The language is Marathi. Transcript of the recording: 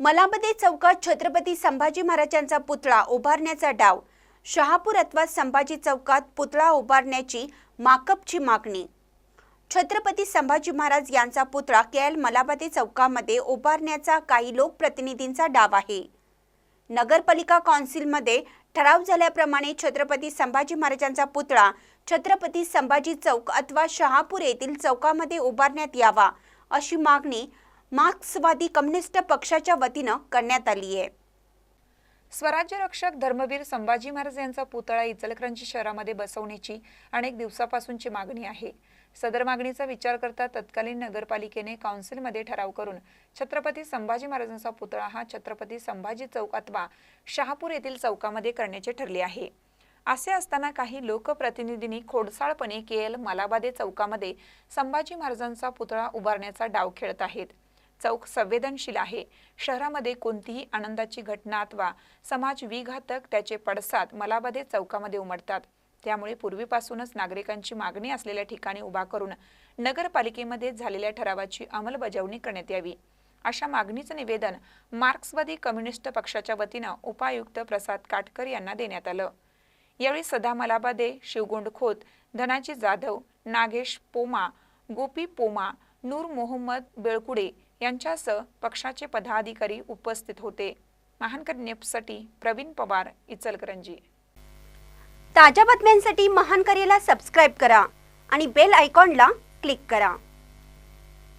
मलामध्ये चौकात छत्रपती संभाजी महाराजांचा पुतळा उभारण्याचा डाव. शहापूर अथवा संभाजी चौकात पुतळा उभारण्याची माकपची मागणी. छत्रपती संभाजी महाराज यांचा पुतळा के एल चौकामध्ये उभारण्याचा काही लोकप्रतिनिधींचा डाव आहे. नगरपालिका कौन्सिलमध्ये ठराव झाल्याप्रमाणे छत्रपती संभाजी महाराजांचा पुतळा छत्रपती संभाजी चौक अथवा शहापूर येथील चौकामध्ये उभारण्यात यावा अशी मागणी मार्क्सवादी कम्युनिस्ट पक्षाच्या वतीनं करण्यात आली आहे स्वराज्य रक्षक धर्मवीर संभाजी महाराज यांचा पुतळा इचलकरंजी शहरामध्ये बसवण्याची अनेक दिवसापासूनची मागणी आहे. सदर मागणीचा विचार करता तत्कालीन नगरपालिकेने काउन्सिलमध्ये ठराव करून छत्रपती संभाजी महाराजांचा पुतळा हा छत्रपती संभाजी चौक अथवा शहापूर येथील चौकामध्ये करण्याचे ठरले आहे. असे असताना काही लोकप्रतिनिधींनी खोडसाळपणे केएल मलाबादे चौकामध्ये संभाजी महाराजांचा पुतळा उभारण्याचा डाव खेळत आहेत. चौक संवेदनशील आहे. शहरामध्ये कोणतीही आनंदाची घटना अथवा समाज विघातक त्याचे पडसाद मलाबादे चौकामध्ये उमटतात. त्यामुळे पूर्वीपासूनच नागरिकांची मागणी असलेल्या ठिकाणी उभा करून नगरपालिकेमध्ये झालेल्या ठरावाची अंमलबजावणी करण्यात यावी. अशा मागणीचं निवेदन मार्क्सवादी कम्युनिस्ट पक्षाच्या वतीनं उपायुक्त प्रसाद काटकर यांना देण्यात आलं. यावेळी सदा मलाबादे शिवगोंड खोत धनाजी जाधव नागेश पोमा गोपी पोमा नूर मोहम्मद बेळकुडे यांच्यासह पक्षाचे पदाधिकारी उपस्थित होते. महानकर नेपसाठी प्रवीण पवार इचलकरंजी. ताज्या बातम्यांसाठी महानकरेला सबस्क्राईब करा आणि बेल आयकॉनला क्लिक करा.